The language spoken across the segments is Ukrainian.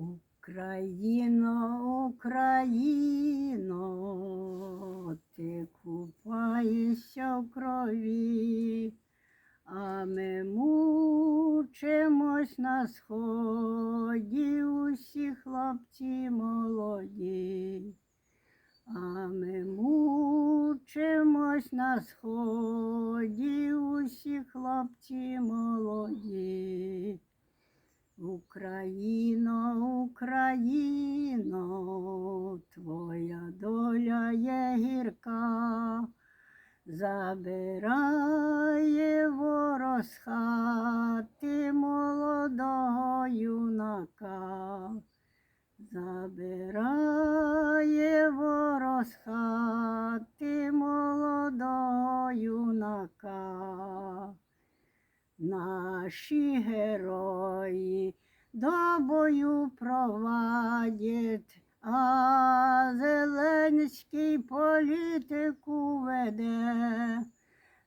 Україно, Україно, ти купаєшся в крові, а ми мучимось на сході, усі хлопці молоді. А ми мучимось на сході, усі хлопці молоді. Україно, Україно, твоя доля є гірка, забирає ворог молодого юнака, забирає ворог з хати молодого юнака. Наші герої до бою провадять, а Зеленський політику веде.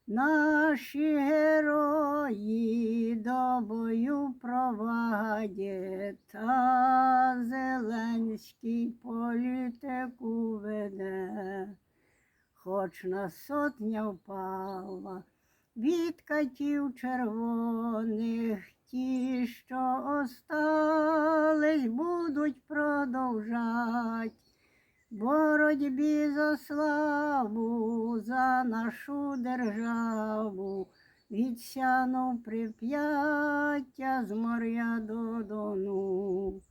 Наші герої до бою провадять, а Зеленський політику веде. Хоч на сотня впала, від катів червоних, продовжать боротьбі за славу, за нашу державу, від сяну прип'яття з моря до дону.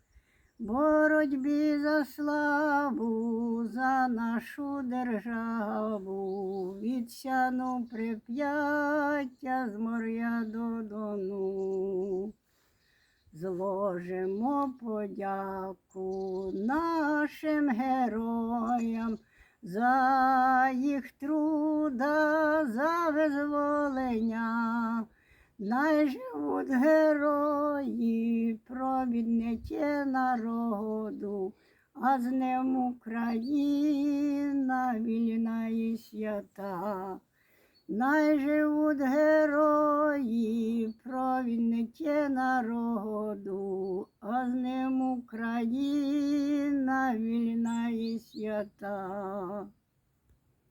Боротьбі за славу, за нашу державу, від сяну прип'яття з моря до дону. Зложимо подяку нашим героям за їх труда, за визволення. Най живуть герої, провідники народу, а з ним Україна вільна і свята. Най живуть герої, провідники народу, а з ним Україна вільна і свята.